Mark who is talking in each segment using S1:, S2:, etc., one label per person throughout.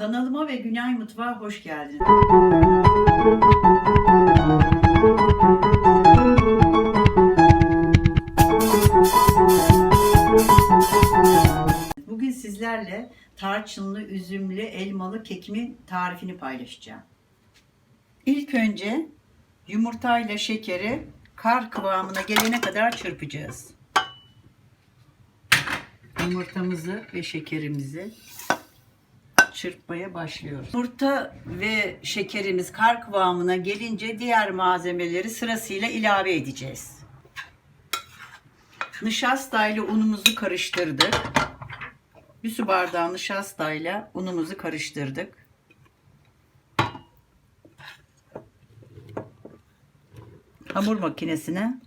S1: Kanalıma ve Günay Mutfağı hoş geldiniz. Bugün sizlerle tarçınlı, üzümlü, elmalı kekimin tarifini paylaşacağım. İlk önce yumurtayla şekeri kar kıvamına gelene kadar çırpacağız. Yumurtamızı ve şekerimizi çırpmaya başlıyoruz. Yumurta ve şekerimiz kar kıvamına gelince diğer malzemeleri sırasıyla ilave edeceğiz. Nişastayla unumuzu karıştırdık. Bir su bardağı nişastayla unumuzu karıştırdık. Hamur makinesine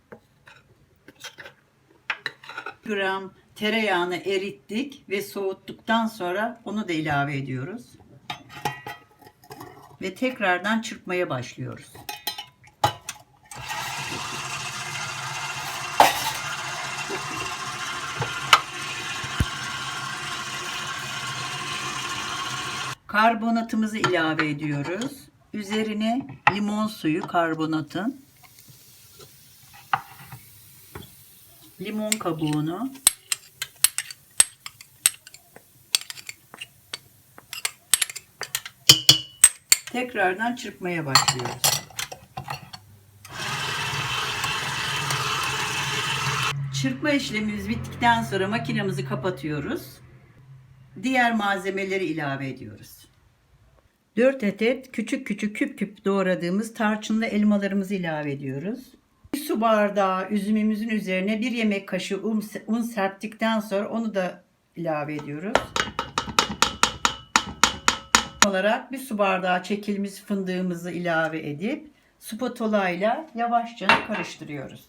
S1: gram tereyağını erittik ve soğuttuktan sonra onu da ilave ediyoruz. Ve tekrardan çırpmaya başlıyoruz. Karbonatımızı ilave ediyoruz. Üzerine limon suyu karbonatın. Limon kabuğunu. Tekrardan çırpmaya başlıyoruz. Çırpma işlemimiz bittikten sonra makinemizi kapatıyoruz. Diğer malzemeleri ilave ediyoruz. 4 adet küçük küçük küp küp doğradığımız tarçınlı elmalarımızı ilave ediyoruz. Bir su bardağı üzümümüzün üzerine bir yemek kaşığı un, un serptikten sonra onu da ilave ediyoruz. Olarak bir su bardağı çekilmiş fındığımızı ilave edip spatula ile yavaşça karıştırıyoruz.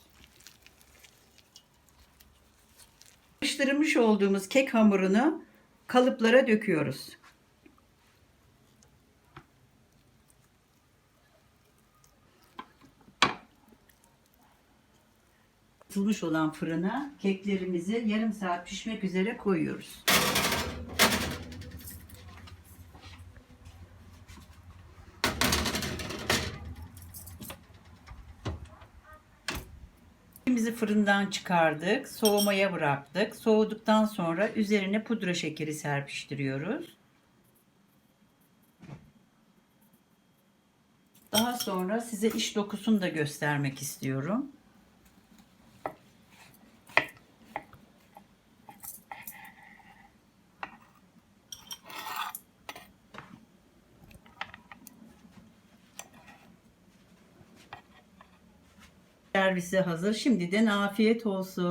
S1: Karıştırmış olduğumuz kek hamurunu kalıplara döküyoruz. Isıtılmış olan fırına keklerimizi yarım saat pişmek üzere koyuyoruz. Kekimizi fırından çıkardık, soğumaya bıraktık. Soğuduktan sonra üzerine pudra şekeri serpiştiriyoruz. Daha sonra size iç dokusunu da göstermek istiyorum. Servise hazır. Şimdiden afiyet olsun.